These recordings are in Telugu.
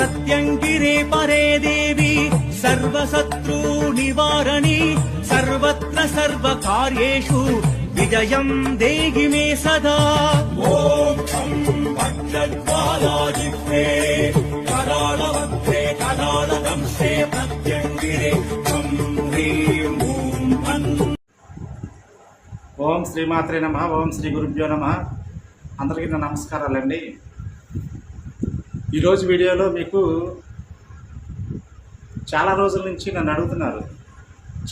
ప్రత్యంగిరే పరే దేవి సర్వశత్రూ నివారణి సర్వత్ర సర్వకార్యేషు విజయం దేహి మే సదా ఓం శ్రీమాత్రే నమ ఓం శ్రీ గురుభ్యో నమ. అందరికీ నా నమస్కారాలండి. ఈరోజు వీడియోలో మీకు చాలా రోజుల నుంచి నన్ను అడుగుతున్నారు.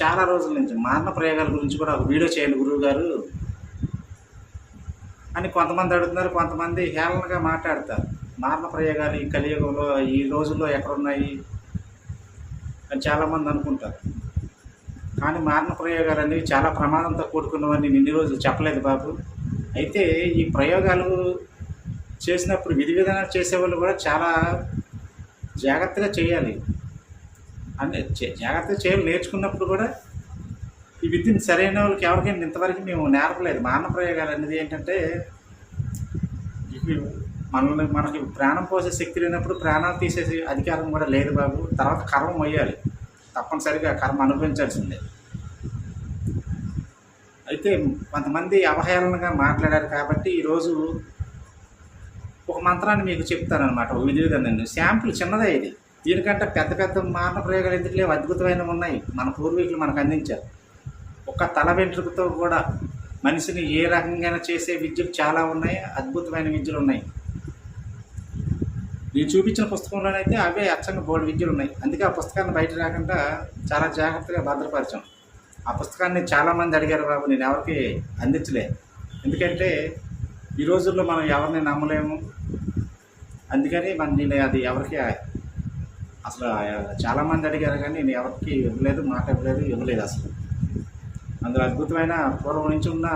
చాలా రోజుల నుంచి మారణ ప్రయోగాల గురించి కూడా ఒక వీడియో చేయండి గురువు గారు అని కొంతమంది అడుగుతున్నారు కొంతమంది హేళనగా మాట్లాడతారు. మారణ ప్రయోగాలు ఈ కలియుగంలో ఈ రోజుల్లో ఎక్కడున్నాయి అని చాలామంది అనుకుంటారు. కానీ మారణ ప్రయోగాలు అనేవి చాలా ప్రమాదంతో కూడుకున్నవని ఇన్ని రోజులు చెప్పలేదు బాబు. అయితే ఈ ప్రయోగాలు చేసినప్పుడు విధి విధానాలు చేసేవాళ్ళు కూడా చాలా జాగ్రత్తగా చేయాలి. అంటే జాగ్రత్తగా చేయాలి. నేర్చుకున్నప్పుడు కూడా ఈ విద్యను సరైన వాళ్ళకి ఎవరికైనా ఇంతవరకు మేము నేర్పలేదు. మాన ప్రయోగాలు అనేది ఏంటంటే మనల్ని మనకి ప్రాణం పోసే శక్తి లేనప్పుడు ప్రాణాలు తీసేసే అధికారం కూడా లేదు బాబు. తర్వాత కర్మ మొయ్యాలి. తప్పనిసరిగా కర్మ అనుభవించాల్సిందే. అయితే కొంతమంది అవహేళనగా మాట్లాడారు కాబట్టి ఈరోజు ఒక మంత్రాన్ని మీకు చెప్తానమాట ఒక విధిగా నేను. శాంపుల్ చిన్నదే ఇది. దీనికంటే పెద్ద పెద్ద మారణ ప్రయోగాలు ఎందుకు లేవు? అద్భుతమైనవి ఉన్నాయి. మన పూర్వీకులు మనకు అందించారు. ఒక తల వెంట్రుకతో కూడా మనిషిని ఏ రకంగా చేసే విద్యలు చాలా ఉన్నాయి అద్భుతమైన విద్యలు ఉన్నాయి. నేను చూపించిన పుస్తకంలోనైతే అవే అచ్చంగా బోర్డు విద్యలు ఉన్నాయి. అందుకే ఆ పుస్తకాన్ని బయట రాకుండా చాలా జాగ్రత్తగా భద్రపరచాం. ఆ పుస్తకాన్ని చాలామంది అడిగారు బాబు నేను ఎవరికి అందించలే. ఎందుకంటే ఈ రోజుల్లో మనం ఎవరిని నమ్మలేము. అందుకని మన నేను అది ఎవరికి అసలు చాలామంది అడిగారు కానీ నేను ఎవరికి ఇవ్వలేదు మాట ఇవ్వలేదు ఇవ్వలేదు అసలు. అందులో అద్భుతమైన పూర్వం నుంచి ఉన్న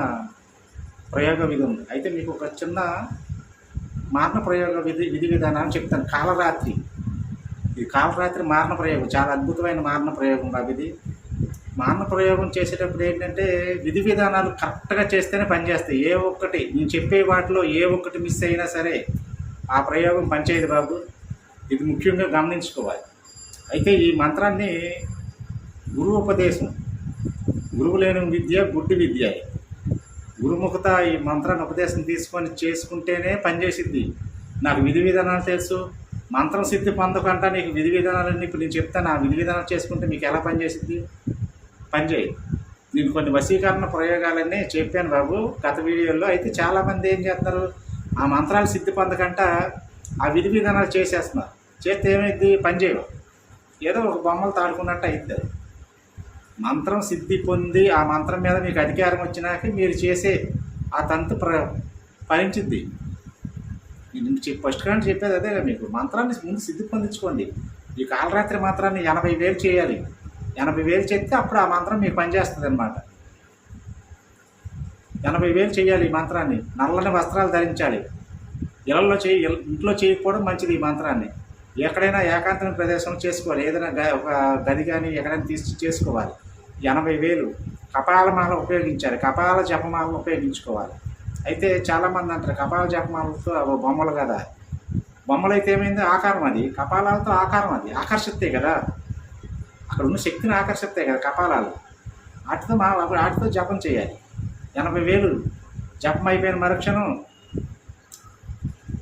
ప్రయోగ విధి ఉంది. అయితే మీకు ఒక చిన్న మారణ ప్రయోగ విధి విధి విధానాన్ని చెప్తాను. కాలరాత్రి. ఇది కాలరాత్రి మారణ ప్రయోగం. చాలా అద్భుతమైన మారణ ప్రయోగం బాబు ఇది మారణ ప్రయోగం చేసేటప్పుడు ఏంటంటే విధి విధానాలు కరెక్ట్గా చేస్తేనే పనిచేస్తాయి ఏ ఒక్కటి నేను చెప్పే వాటిలో ఏ ఒక్కటి మిస్ అయినా సరే ఆ ప్రయోగం పనిచేయదు బాబు. ఇది ముఖ్యంగా గమనించుకోవాలి. అయితే ఈ మంత్రాన్ని గురువు ఉపదేశం గురువు లేని విద్య గుడ్డి విద్య. గురుముఖత ఈ మంత్రాన్ని ఉపదేశం తీసుకొని చేసుకుంటేనే పనిచేసింది నాకు విధి విధానాలు తెలుసు. మంత్రం సిద్ధి పొందకుండా నీకు విధి విధానాలన్నీ ఇప్పుడు నేను చెప్తాను. ఆ విధి విధానాలు చేసుకుంటే మీకు ఎలా పనిచేసింది పనిచేయదు నేను కొన్ని వశీకరణ ప్రయోగాలన్నీ చెప్పాను బాబు. గత వీడియోలో అయితే చాలామంది ఏం చేస్తారు ఆ మంత్రాలు సిద్ధి పొందకంట ఆ విధి విధానాలు చేసేస్తున్నారు. చేస్తే ఏమైంది? పనిచేయవు ఏదో ఒక బొమ్మలు తాడుకున్నట్టు అయింది అది. మంత్రం సిద్ధి పొంది ఆ మంత్రం మీద మీకు అధికారం వచ్చినాక మీరు చేసే ఆ తంతు ప్ర ఫలించింది చెప్పి ఫస్ట్ కానీ చెప్పేది అదే మీకు. మంత్రాన్ని ముందు సిద్ధి పొందించుకోండి. ఈ కాలరాత్రి మంత్రాన్ని ఎనభై వేలు చేయాలి. ఎనభై వేలు చేస్తే అప్పుడు ఆ మంత్రం మీకు పనిచేస్తుంది అనమాట ఎనభై వేలు చేయాలి ఈ మంత్రాన్ని. నల్లని వస్త్రాలు ధరించాలి. ఇళ్ళలో చేయి ఇంట్లో చేయకపోవడం మంచిది ఈ మంత్రాన్ని. ఎక్కడైనా ఏకాంతమైన ప్రదేశం చేసుకోవాలి. ఏదైనా గ- ఒక గది కానీ ఎక్కడైనా తీసి చేసుకోవాలి. ఎనభై వేలు కపాలమాల ఉపయోగించాలి. కపాల జపమాలను ఉపయోగించుకోవాలి. అయితే చాలామంది అంటారు కపాల జపమాలతో అవి బొమ్మలు కదా. బొమ్మలు అయితే ఏమైంది? ఆకారం అది. కపాలాలతో ఆకారం అది. ఆకర్షిస్తే కదా. అక్కడ ఉన్న శక్తిని ఆకర్షిస్తాయి కదా కపాలాలు. వాటితో మా వాటితో జపం చేయాలి. ఎనభై వేలు జపం అయిపోయిన మరుక్షణం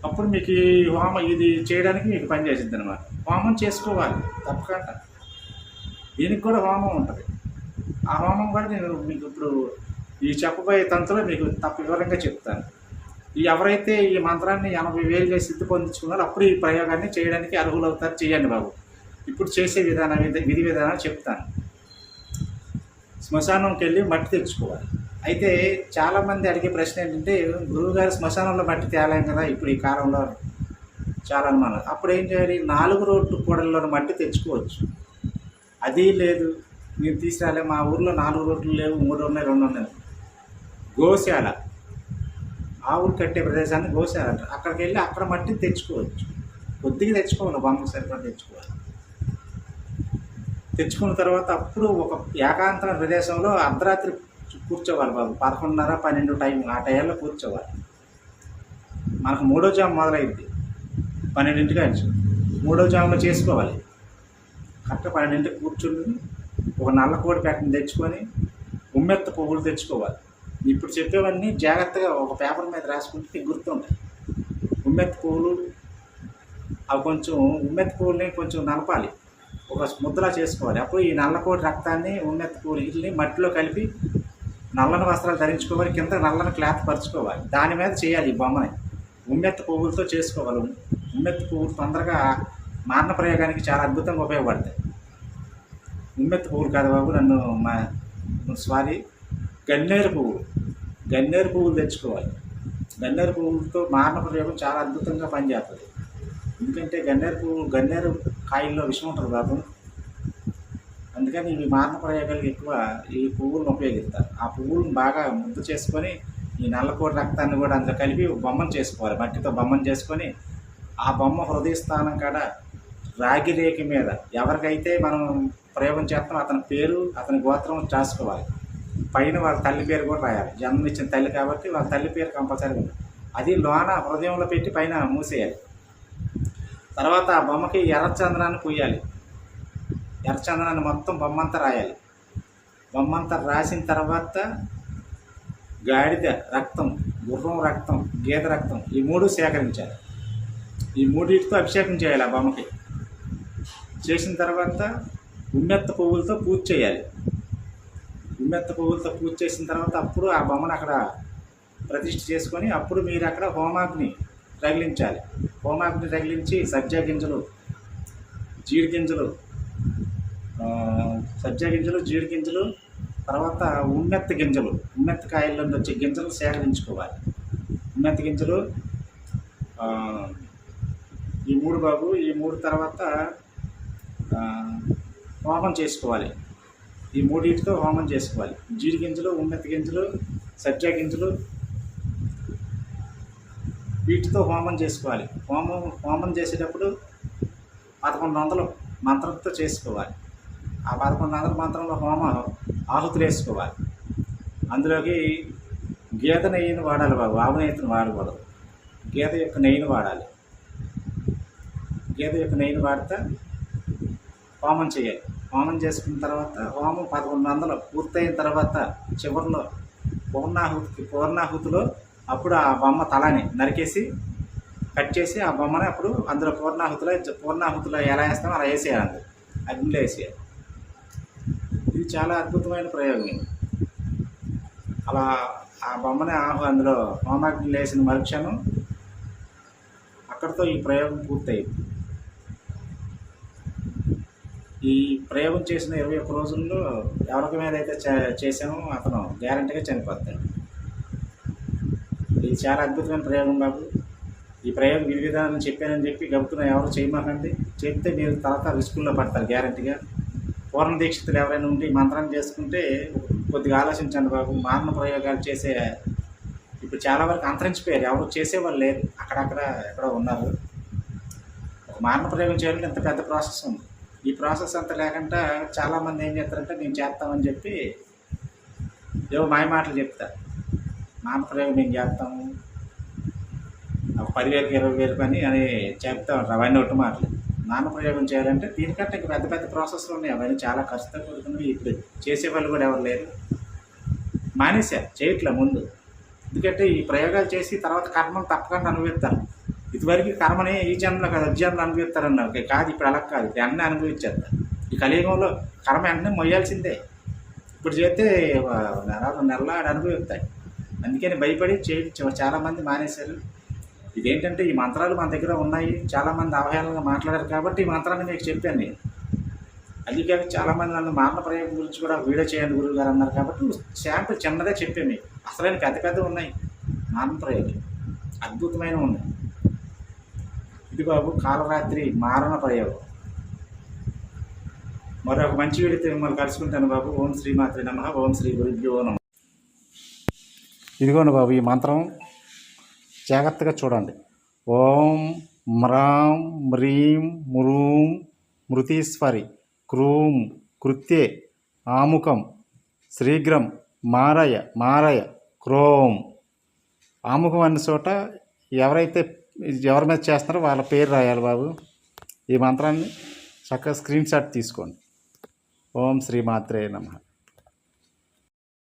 అప్పుడు మీకు ఈ హోమం ఇది చేయడానికి మీకు పనిచేసింది అనమాట హోమం చేసుకోవాలి తప్పకుండా. దీనికి కూడా హోమం ఉంటుంది. ఆ హోమం కూడా నేను మీకు ఇప్పుడు ఈ చెప్పబోయే తంతులో మీకు తప్ప వివరంగా చెప్తాను. ఈ ఎవరైతే ఈ మంత్రాన్ని ఎనభై వేలుగా సిద్ధి పొందించుకున్నారో అప్పుడు ఈ ప్రయోగాన్ని చేయడానికి అర్హులు అవుతారు చేయండి బాబు. ఇప్పుడు చేసే విధానం విధి విధానాలు చెప్తాను. శ్మశానంకి వెళ్ళి మట్టి తెచ్చుకోవాలి. అయితే చాలామంది అడిగే ప్రశ్న ఏంటంటే గురువుగారు శ్మశానంలో మట్టి తేలాం కదా ఇప్పుడు ఈ కాలంలో చాలా అనుమానం అప్పుడు ఏం చేయాలి? నాలుగు రోడ్డు కూడల్లో మట్టి తెచ్చుకోవచ్చు. అది లేదు. మీరు తీసుకురాలే మా ఊర్లో నాలుగు రోడ్లు లేవు మూడు ఉన్నాయి రెండు ఉన్నాయి. గోశాల. ఆవులు కట్టే ప్రదేశాన్ని గోశాల అంటారు. అక్కడికి వెళ్ళి అక్కడ మట్టి తెచ్చుకోవచ్చు. కొద్దిగా తెచ్చుకోవాలి బొమ్మకు సరిపడా తెచ్చుకోవాలి. తెచ్చుకున్న తర్వాత అప్పుడు ఒక ఏకాంతమైన ప్రదేశంలో అర్ధరాత్రి కూర్చోవాలి బాబు. పదకొండున్నర పన్నెండు టైం. ఆ టైంలో కూర్చోవాలి. మనకు మూడో జామ్ మొదలైంది. పన్నెండింటికి నుంచి మూడో జాములో చేసుకోవాలి. కరెక్ట్గా పన్నెండింటికి కూర్చుని ఒక నల్ల కోడి పెట్టని తెచ్చుకొని ఉమ్మెత్త పువ్వులు తెచ్చుకోవాలి. ఇప్పుడు చెప్పేవన్నీ జాగ్రత్తగా ఒక పేపర్ మీద రాసుకుంటే నీకు గుర్తుంటాయి. ఉమ్మెత్త పువ్వులు అవి కొంచెం ఉమ్మెత్త పువ్వుల్ని కొంచెం నలపాలి. ఒక ముద్దలా చేసుకోవాలి. అప్పుడు ఈ నల్లకోడి రక్తాన్ని ఉమ్మెత్త పువ్వులు వీటిని మట్టిలో కలిపి నల్లని వస్త్రాలు ధరించుకోవాలి కింద నల్లని క్లాత్ పరుచుకోవాలి. దాని మీద చేయాలి ఈ బొమ్మని. ఉమ్మెత్త పువ్వులతో చేసుకోవాలి. ఉమ్మెత్త పువ్వులు తొందరగా మారణ ప్రయోగానికి చాలా అద్భుతంగా ఉపయోగపడతాయి. ఉమ్మెత్త పువ్వులు కాదు బాబు నన్ను మా సారీ గన్నేరు పువ్వులు. గన్నేరు పువ్వులు తెచ్చుకోవాలి. గన్నేరు పువ్వులతో మారణ ప్రయోగం చాలా అద్భుతంగా పనిచేస్తుంది. ఎందుకంటే గన్నేరు పువ్వు గన్నేరు కాయల్లో విషం ఉంటుంది బాబు. అందుకని ఇవి మారణ ప్రయోగాలకు ఎక్కువ ఈ పువ్వులను ఉపయోగిస్తారు. ఆ పువ్వులను బాగా ముద్దు చేసుకొని ఈ నల్లకోటి రక్తాన్ని కూడా అందులో కలిపి బొమ్మను చేసుకోవాలి. మట్టితో బొమ్మను చేసుకొని ఆ బొమ్మ హృదయ స్థానం కాడ రాగి రేఖ మీద ఎవరికైతే మనం ప్రయోగం చేస్తామో అతని పేరు అతని గోత్రం రాసుకోవాలి. పైన వాళ్ళ తల్లి పేరు కూడా రాయాలి. జన్మనిచ్చిన తల్లి కాబట్టి వాళ్ళ తల్లి పేరు కంపల్సరీ ఉంది అది లోన హృదయంలో పెట్టి పైన మూసేయాలి. తర్వాత ఆ బొమ్మకి ఎర్రచందనాన్ని పూయాలి. ఎర్రచందనాన్ని మొత్తం బొమ్మంతా రాయాలి. బొమ్మంతా రాసిన తర్వాత గాడిద రక్తం గుర్రం రక్తం గేద రక్తం ఈ మూడు సేకరించాలి. ఈ మూడింటితో అభిషేకం చేయాలి ఆ బొమ్మకి. చేసిన తర్వాత ఉమ్మెత్త పువ్వులతో పూజ చేయాలి. ఉమ్మెత్త పువ్వులతో పూజ చేసిన తర్వాత అప్పుడు ఆ బొమ్మను అక్కడ ప్రతిష్ఠ చేసుకొని అప్పుడు మీరు అక్కడ హోమాగ్ని రగిలించాలి. హోమాగ్ని రగిలించి సబ్జా గింజలు జీడి గింజలు సబ్జా గింజలు జీడి గింజలు తర్వాత ఉమ్మెత్త గింజలు ఉమ్మెత్త కాయల్లో వచ్చే గింజలు సేకరించుకోవాలి. ఉమ్మెత్త గింజలు ఈ మూడు బాబు ఈ మూడు తర్వాత హోమం చేసుకోవాలి. ఈ మూడింటితో హోమం చేసుకోవాలి. జీడి గింజలు ఉన్నత గింజలు సబ్జా గింజలు వీటితో హోమం చేసుకోవాలి. హోమం హోమం చేసేటప్పుడు పదకొండు వందలు మంత్రంతో చేసుకోవాలి. ఆ పదకొండు వందల మంత్రంలో హోమ ఆహుతులు వేసుకోవాలి. అందులోకి గీత నెయ్యిని వాడాలి బాబు ఆవు నెయ్యిని వాడకూడదు. గీత యొక్క నెయ్యిని వాడాలి. గీత యొక్క నెయ్యిని వాడితే హోమం చేయాలి. హోమం చేసుకున్న తర్వాత హోమం పదకొండు వందలు పూర్తయిన తర్వాత చివరిలో పూర్ణాహుతికి పూర్ణాహుతిలో అప్పుడు ఆ బొమ్మ తలని నరికేసి కట్ చేసి ఆ బొమ్మని అప్పుడు అందులో పూర్ణాహుతిలో పూర్ణాహుతిలో ఎలా వేస్తామో అలా వేసేయాలి. అందులో అగ్నిలో వేసేయాలి. ఇది చాలా అద్భుతమైన ప్రయోగం ఇది. అలా ఆ బొమ్మని ఆహు అందులో హోమాగ్నిలో లేసిన మరుక్షణం అక్కడితో ఈ ప్రయోగం పూర్తయింది. ఈ ప్రయోగం చేసిన ఇరవై ఒక్క రోజుల్లో ఎవరికి మీద అయితే చే- అతను గ్యారంటీగా చనిపోతాడు. ఇది చాలా అద్భుతమైన ప్రయోగం బాబు. ఈ ప్రయోగం విధి విధానం చెప్పానని చెప్పి గబుతున్న ఎవరు చేయమాకండి చెప్తే మీరు తర్వాత రిస్కుల్లో పడతారు గ్యారంటీగా. పూర్ణ దీక్షితులు ఎవరైనా ఉండి మంత్రం చేసుకుంటే కొద్దిగా ఆలోచించండి బాబు. మారణ ప్రయోగాలు చేసే ఇప్పుడు చాలా వరకు అంతరించిపోయారు. ఎవరు చేసేవాళ్ళు లేరు. అక్కడక్కడ ఎక్కడో ఉన్నారు. ఒక మారణ ప్రయోగం చేయాలంటే ఇంత పెద్ద ప్రాసెస్ ఉంది. ఈ ప్రాసెస్ అంతా లేకుండా చాలామంది ఏం చేస్తారంటే నేను చేస్తామని చెప్పి ఏవో మాయ మాటలు చెప్తారు. మారణ ప్రయోగం మేము చేస్తాము. ఒక పదివేలకు ఇరవై వేలు పని అని చెప్తా. ఉంటారు అవన్నీ ఒట్టు మాటలు. నాన్న ప్రయోగం చేయాలంటే దీనికంటే ఇంకా పెద్ద పెద్ద ప్రాసెస్లు ఉన్నాయి. అవన్నీ చాలా కష్టంతో కూడుకున్నవి ఇప్పుడు చేసేవాళ్ళు కూడా ఎవరు లేరు. మానేశారు చేయట్లే ముందు. ఎందుకంటే ఈ ప్రయోగాలు చేసి తర్వాత కర్మను తప్పకుండా అనుభవిస్తారు. ఇదివరకు కర్మనే ఈ జన్మలో కాదు జన్మలో అనుభవిస్తారన్నారు. కాదు ఇప్పుడు అలా కాదు. ఇప్పుడు అన్నీ అనుభవించేస్తారు ఈ కలియుగంలో కర్మ అన్నీ మొయ్యాల్సిందే. ఇప్పుడు చేస్తే నెల రెండు నెలలు ఆడ అనుభవిస్తాయి. అందుకని భయపడి చేయించ చాలామంది మానేశారు. ఇదేంటంటే ఈ మంత్రాలు మన దగ్గర ఉన్నాయి చాలామంది అవహేళనగా మాట్లాడారు కాబట్టి ఈ మంత్రాన్ని మీకు చెప్పాను. నేను చాలామంది నన్ను మారణ ప్రయోగం గురించి కూడా వీడియో చేయండి గురువు గారు అన్నారు కాబట్టి శాంపుల్ చిన్నదే చెప్పాను మీకు. అసలైన పెద్ద పెద్ద ఉన్నాయి. మారణ ప్రయోగం అద్భుతమైన ఉన్నాయి. ఇది బాబు కాలరాత్రి మారణ ప్రయోగం. మరొక మంచి వీడితే మిమ్మల్ని కలుసుకుంటాను బాబు. ఓం శ్రీమాత్రి నమ. ఓం శ్రీ గురుభ్యో నమ. ఇదిగోండి బాబు ఈ మంత్రం. జాగ్రత్తగా చూడండి. ఓం మ్రాం మ్రీం మృం మృతీశ్వరి క్రూం కృత్యే ఆముఖం శ్రీగ్రం మారయ మారయ క్రోం. ఆముఖం అన్న చోట ఎవరైతే ఎవరి మీద చేస్తున్నారో వాళ్ళ పేరు రాయాలి బాబు. ఈ మంత్రాన్ని చక్కగా స్క్రీన్ షాట్ తీసుకోండి. ఓం శ్రీ మాత్రే నమ.